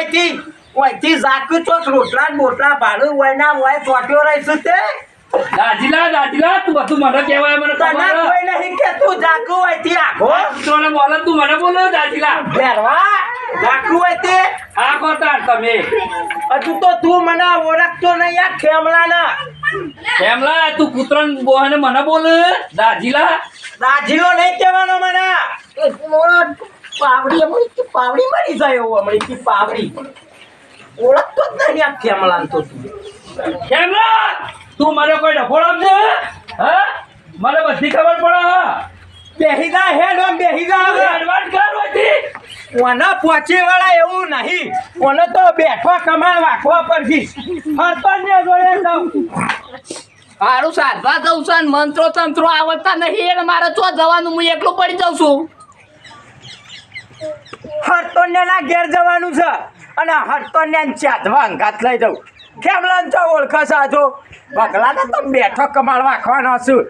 અહીંથી અહીંથી ઝાકું ચોક રોટલા બોટલા ભાડું હોય ના હોય ચોટ્યો રહીશું તે? દાજીલા દાજીલા તું બધું મને કહેવાય મને તને કોઈ નહીં કે તું ઝાકું અહીંથી આગો તોને બોલે તું મને બોલો દાજીલા. ભેરવા ઝાકું અહીંથી આ કોતાર તમે. હજુ તો તું મને ઓળખતો નહીં આ ખેમલાના કેમલા તું કૂતરણ બોહને મને બોલ દાજીલા. દાજીલો નહીં કહેવાનો મને. પાવડી હમણાં પાવડી મરી જાય એવું હમણાં પાવડી. ઓળખતો જ નહીં આ ખેમલાને તો તું. કેમલા તું મને કોઈ ડફોડ આપજે હા? મને બધી ખબર પડે બેહી જા હેડ ઓમ બેહી જા હવે. એડવાન્સ કર હોયથી. ઓને પહોંચે વાળા એવું નહીં. ઓને તો બેઠવા કમાણ વાખવા પરથી હરપણને જોડે જાઉં સારું સાધવા જઉં છું અને મંત્રો તંત્રો આવડતા નહીં એટલે મારે તો જવાનું હું એકલું પડી જાઉં છું. હરતોને ના ઘેર જવાનું છે. અને હરતોને ચાધવા અંગાત લઈ જાઉં ખેમલાને ચો ઓળખે સાજો બગલાને તો બેઠો કમાળ વાખવાનો છું.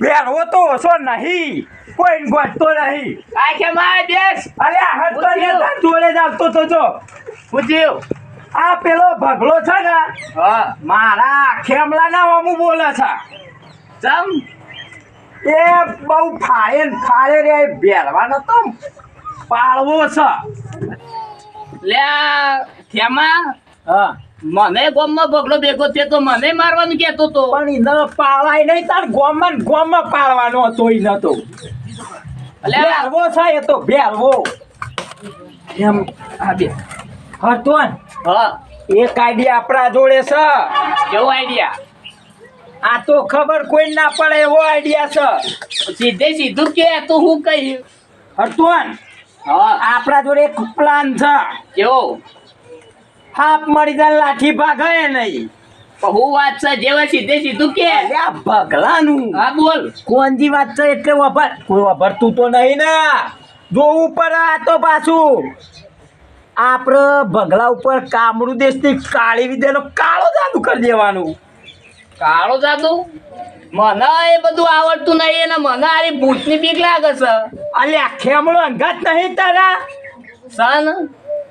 બેરવો તો ઓછો નહીં. કોઈ ગોઠતો નહીં. આ કે માય દેશ? અરે આ હરતોને તાર જોડે જ આવતો તો જો. પૂછ્યું આ પેલો ભગલો છે ને હા. મારા ખેમલાના અમુ બોલે છે. ચમ? એ બહુ ફાળે ફાળે રે બેરવાનો તો પાળવો છે. લે ખેમા હા. મને ગોમમાં બગડો ભેગો થયો તો મને મારવાનું કેતો તો. પણ ન પાળાય નહીં તાર ગોમાં ને ગોમાં પાળવાનો હતો ઈ નતો એટલે બેરવો છે એ તો બેરવો એમ. આ બે. હતો હા. એક આઈડિયા આપણા જોડે છે. કેવો આઈડિયા? આ તો ખબર કોઈ ના પડે એવો આઈડિયા છે. સીધે સીધું કે તો હું કહી? હતો ને. હા આપણા જોડે એક પ્લાન છે. કેવો? હાપ મળી જાય લાઠી ભાગે નહીં. હું વાત છે જેવા સીધે સીધું કે. આ ભગલાનું. હા બોલ. કોણજી વાત છે એટલે વભર કોઈ વભરતું તો નહીં ને. જોવું પડે આ તો પાછું. આપણે ભગલા ઉપર કામરૂ દેશની કાળી વિદ્યાનો કાળો જાદુ કરી દેવાનું. કાળો જાદુ? મને એ બધું આવડતું નહીં અને મને આરી ભૂતની બીક લાગે છે અલ્યા ખેમડો અંગાત નહીં તારા સન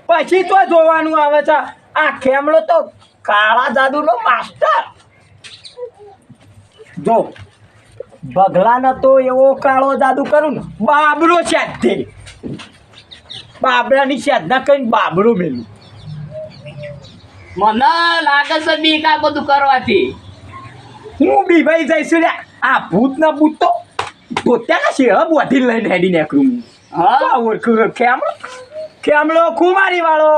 પછી તો જોવાનું આવે છે આ ખેમડો તો કાળા જાદુનો માસ્ટર જો ભગલાને તો એવો કાળો જાદુ કરું ને બાબરો છે તે બાબરાની સાધના કરીને બાબરો મેલું મને લાગે છે બીક આ બધું કરવાથી હું બી ભાઈ જઈશું રે આ ભૂત ના ભૂત તો પોતાના હબ વધી લઈને હેડી નીકળું હા. હા? ઓળખું ખેમડો ખેમડો કુમારી વાળો.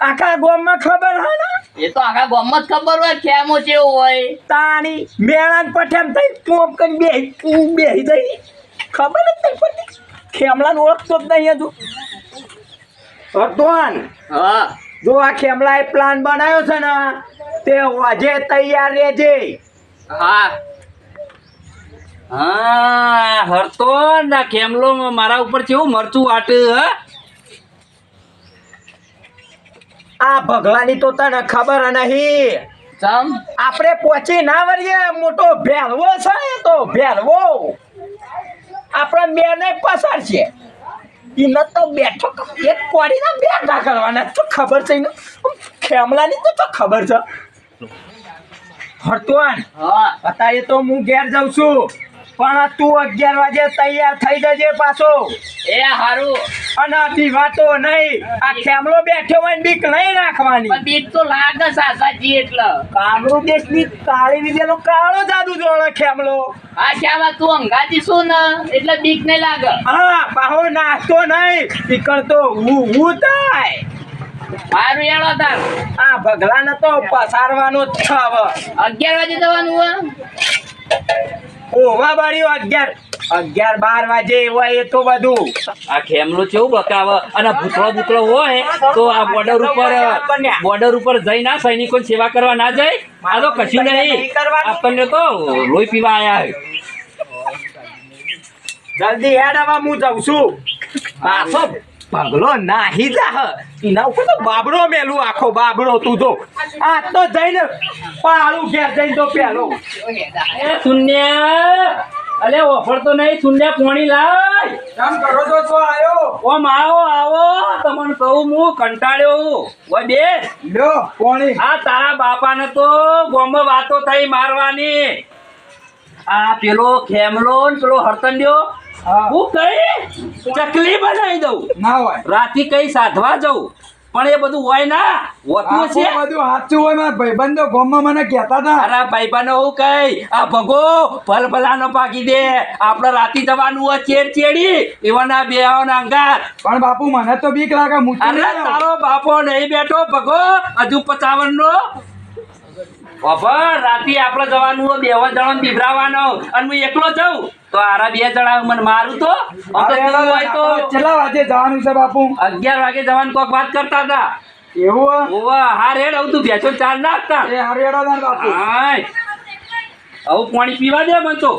આખા ગામમાં ખબર હે ને? એ તો આખા ગામમાં જ ખબર હોય ખેમો કેવો હોય. તાણી મેળાન પઠેમ થઈ પોપ કરી બે બેહી જઈ. ખબર જ નહીં પડતી. ખેમલાને ઓળખતો જ નહીં હજુ. અર્ધવાન હા. જો આ ખેમલાએ પ્લાન બનાવ્યો છે ને તે આજે તૈયાર રહેજે. હા. હા હરતો ના કેમલો મારા ઉપર કેવું મરચું વાટ હ? આ ભગવાની તો તને ખબર નહીં. ચમ? આપણે પહોંચી ના વળીએ મોટો ભેળવો છે તો ભેળવો આપણા બેને પસાર છે. એને તો બેઠો. એક કોડીના બેઠા કરવાના. તો ખબર છે ને ખેમલાની તો ખબર છે. હરતવાન હા. અત્યારે તો હું ઘેર જાઉં છું. પણ તું અગિયાર વાગે તૈયાર થઈ જજે પાછો. એ હારું. અને પીવાતો નહીં. આ ખેમલો બેઠો હોય ને બીક નહીં રાખવાની. પણ બીક તો લાગે સાસાજી એટલે. કામરૂ દેશની કાળી વિદ્યાનો કાળો જાદુ જોડે ખેમલો આ શ્યામા તું અંગાતી શું ને? એટલે બીક નહીં લાગે. હા પાહો નાખતો નહીં. નીકળતો હું હું થાય. હારું યાળો તાર આ ભગલાને તો પસારવાનો જ છે હવે. અગિયાર વાગે જવાનું હોય. ઓવા બાળ્યો અગિયાર. અગિયાર બાર વાગે હોય એ તો બધું. આ ખેમલો કેવું બકાવે અને ભૂતળો ભૂતળો હોય તો આ બોર્ડર ઉપર બોર્ડર ઉપર જઈ ના સૈનિકો સેવા કરવા ના જાય? આ તો કશું નહીં. આપણને તો લોહી પીવા આવ્યા જલ્દી હેડ હવે હું જાઉં છું. પાછો પગલો નાહી જાહ. એના ઉપર તો બાબરો મેલું આખો બાબરો તું તો આ તો જઈને પાળું ઘેર જઈને તો પેલો. એ શૂન્ય. અલે ઓફર તો નહીં શૂન્ય પોણી લાય. કામ કરો તો છો આયો? ઓમ આવો આવો. તમને કહું હું કંટાળ્યો હું. ઓય બે. લ્યો કોણી આ તારા બાપાને તો ગોમ વાતો થઈ મારવાની. આ પેલો ખેમલો ને પેલો હરતંડ્યો. હા. કઈ ચકલી બનાવી દઉં? ના હોય. રાતે કઈ સાધવા જવું પણ એ બધું હોય ના. હોતું છે બધું સાચું હોય મારા ભાઈબંધો ગોમમાં મને કહેતા હતા. અરે ભાઈબંધો હું કઈ? આ ભગો ભલ ભલાનો પાકી દે. આપણે રાતે જવાનું ચેડ ચેડી. એવાના બે અંગાર. પણ બાપુ મને તો બીક લાગે અરે તારો બાપો નહીં બેઠો ભગો. હજુ પચાવન નો રાતી આપણે જવાનું હોય બેવા જણા બિભરાવાનો. અને હું એકલો જાઉં? તો આરા બે જણા મને મારું તો? હોય તો કેટલા વાગે જવાનું છે બાપુ? અગિયાર વાગે જવાનું કોક વાત કરતા હતા. એવું? ઓવા હા રેડ આવું તું ચાર નાખતા એ બાપુ. આવું પાણી પીવા દે મને તો.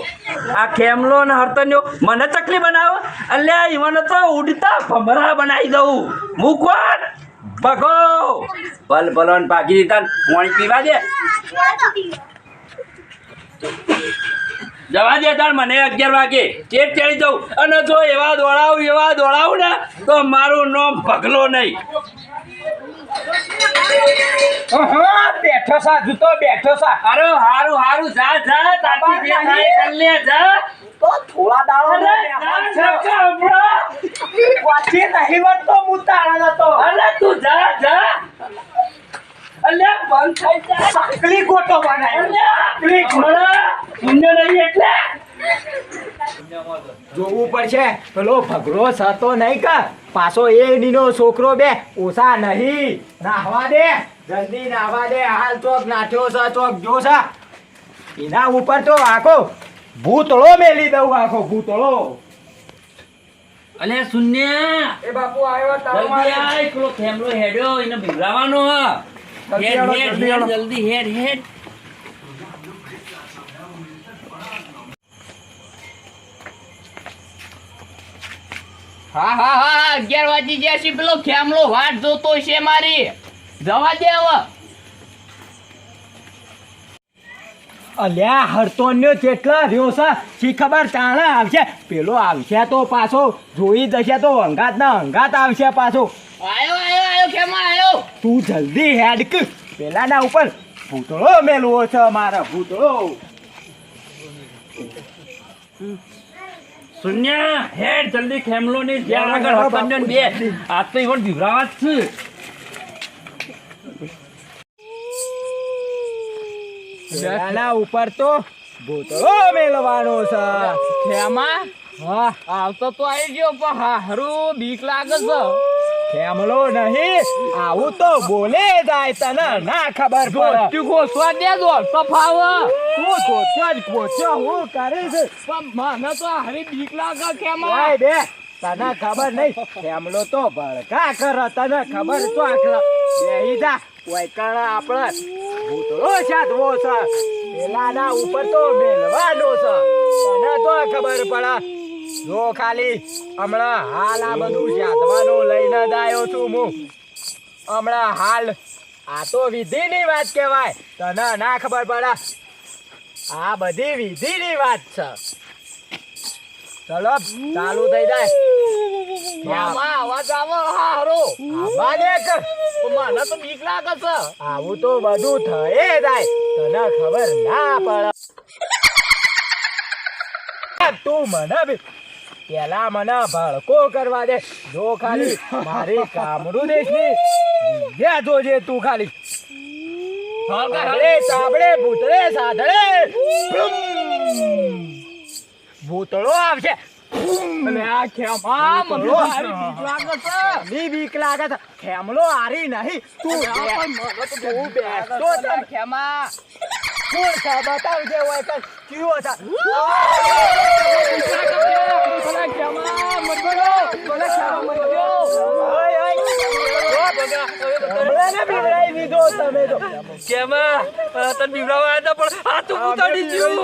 આ ખેમલો ને હરતન્યો મને ચકલી બનાવો? અલ્યા ઈવન તો ઉડતા ભમરા બનાવી દઉં. હું કોણ? ભગો. ભલ ભલો પાકી દીધા પાણી પીવા દે. જવા દે તાર મને અગિયાર વાગે. ચેટ ચડી જાઉં. અને જો એવા દોડાવું એવા દોડાવું ને તો મારું નામ ભગલો નહીં. બેઠો સા જૂતો બેઠો સા. અરે હારું હારું જા જા તાતી જે થાય એ જા. તો થોડા દાડો. વાંચી નહીં વળતો હું તારા જતો. અરે તું જા જા. અલ્યા બંધ થઈ જા. સાંકલી ગોટો બનાય અલ્યા શૂન્ય નહીં એટલે? જોવું પડશે. પેલો ભગરો સતો નહીં કા પાછો એ નીનો છોકરો બે ઓછા નહીં. નાહવા દે. જલ્દી નાહવા દે. હાલ ચોક નાઠ્યો છે ચોક જો છે. એના ઉપર તો આખો ભૂતળો મેલી દઉં આખો ભૂતળો. અલે શૂન્ય. એ બાપુ આવ્યો તારો મારે. આય એકલો કેમરો હેડ્યો એને ભીગડાવાનો હ. હેડ હેડ જલ્દી હેડ હેડ. હા હા હા અગિયાર વાગી ગયા છે પેલો. ખેમલો વાટ જોતો છે મારી. જવા દે હવે. અલ્યા હરતોન્યો જેટલા રહ્યો છે શી ખબર તાણે આવશે? પેલો આવશે તો પાછો જોઈ જશે તો અંગાત ના અંગાત આવશે પાછો. આયો આયો આયો ખેમા આયો. તું જલ્દી હેડ કે. પેલાના ઉપર ભૂતળો મેલવો છે મારા ભૂતળો. શૂન્ય હેડ જલ્દી ખેમલો ને જ્યાં આગળ હરતન્યો ને બે. આ તો ઈવન ભીગડાવા છે. પેલાના ઉપર તો ભૂતળો મેલવાનો છે. ખેમા હા. આવતો તો આવી ગયો પણ હારું બીક લાગે છે. ખેમલો નહીં આવું તો બોલે જાય તને ના ખબર પડે. તું ગોસવા દે દો તો ફાવ. તું ગોચ્યો જ ગોચ્યો હું કરે છે તને ખબર નહીં ખેમલો તો ભડકા કર, તને ખબર તો આખલા. બેહી જા આપણે ભૂતળો સાધવો છે. પેલાના ઉપર તો મેલવાનો છે. તને તો ખબર પડે. જો ખાલી હમણાં હાલ આ બધું સાધવાનું લઈને જ આવ્યો છું હું. હમણાં હાલ આ તો વિધિની વાત કહેવાય. તને ના ખબર પડે. આ બધી વિધિની વાત છે. ચલો ચાલુ થઈ જાય. અવાજ આવો હારો. આવા કર. મને તો બીક લાગે છે? આવું તો બધું થયે જાય. તને ખબર ના પડે. તું મને બી પેલા મને ભડકો કરવા દે. જો ખાલી મારી કામડું દેશની જે જોજે તું ખાલી. સાંભળે ભૂતળે સાધળે. ભૂતળો આવશે. ખેમલો હારી નહીં. તું આ પણ મને તું બીક બેસ લાગે તો છે. ખેમા. કોણ છે બતાવજે હોય કયો ખેમા ઓય, ઓય. હમણાં ને બિવડાવી દીધો તમે તો. કેમાં? તને બીવડાવા આવ્યા પણ આ તું ઉતાડી ગયું.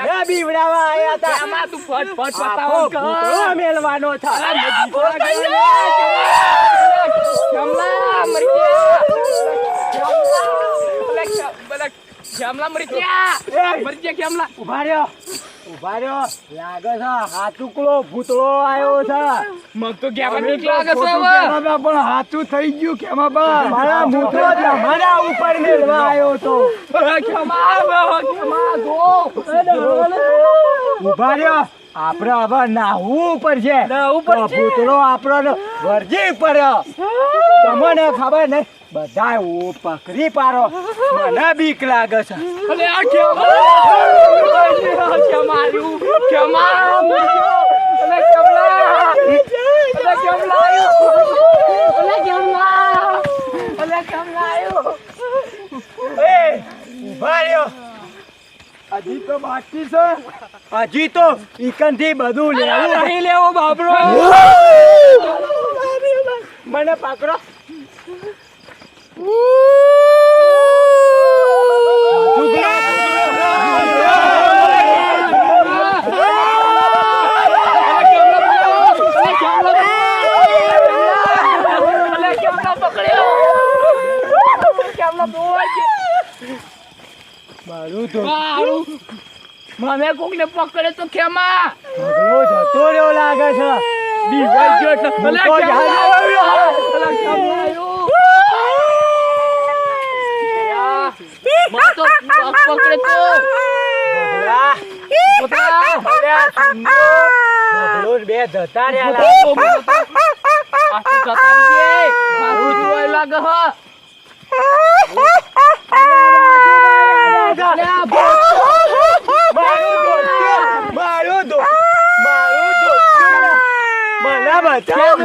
મને આયા હતા. ખેમા તું ફટ ફટ પતાવો બતાવો મેલવાનો છે. ખેમલા મરી ગયા? મરી ગયા? ખેમલા ઊભા રહ્યો. ઊભા રહ્યો. લાગે છે હાથુકડો ભૂતળો આવ્યો છે. તો કેવા લાગે છે હવે? પણ હાથું થઈ ગયું કેમાં બા મારા મૂતરો તમારા ઉપર મેળવા આવ્યો તો? ઊભા રહ્યો. આપણે હવે નાહવું ઉપર તો ભૂતળો આપણો વરજી પડ્યો. તમને ખબર નહીં. બધા ઓ પકડી પારો મને બીક લાગે છે. અલે આ અલે અલે અલે અલે એ ઊભા રહ્યો હજી તો બાકી છે. હજી તો ઈકનથી બધું લેવું નહીં લેવો બાબરો મને પકડો અલે કેમ લા પકડ્યો કેમ લા બોલ મારું મને કોક ને પકડે તો કેમાં પગલો જતો રહ્યો લાગે છે. દીવાલ ગયો એટલે હું તો તો પકડે તો બગલા, પોતા અરે આ સુંદર બગલો ને બે જતા રહ્યા લાગે. મારું દોસ્ત, મારું દોસ્ત, મને બચાવ.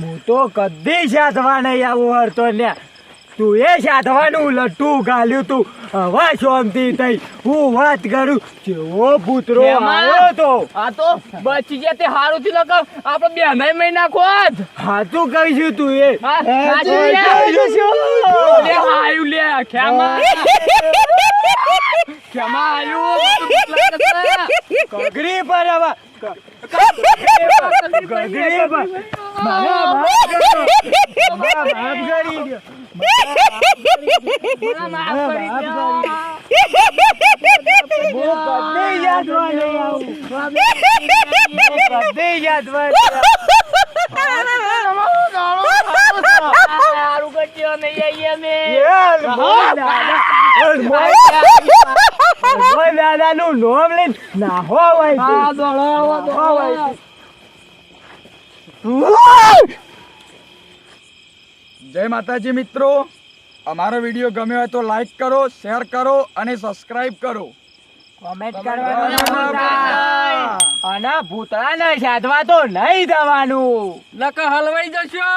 હું તો કદી સાધવા નહીં આવું હરતો ને તું એ સાધવાનું લટ્ટું ગાલ્યું તું. હવે શાંતિ થઈ. હું વાત કરું. જેવો પુત્રો આવ્યો તો. આ તો બચી ગયા તે હારું થી લગ આપણે બે નહીં મહિના નાખો જ હાથું કહીશું તું એ. હાયું લે ખેમા. ખેમા આયુ કગરી પર મારા બાપ કર્યો. મારા બાપ કરી ગયો. મારા બાપ કરી ગયો. હું કદી યાદવા નહીં આવું. કદી યાદવા નહીં હારું કરજો નહીં આઈએ મે યાર, મોય દાદાનું નામ લઈને નાહો હોય. આ દોડો નાહો હોય જય માતાજી મિત્રો. અમારો વીડિયો ગમ્યો હોય તો લાઈક કરો શેર કરો અને સબસ્ક્રાઇબ કરો. કોમેન્ટ કરવાનું. અને ભૂતળાને સાધવા તો નહીં જવાનું. લક હલવાઈ જશો.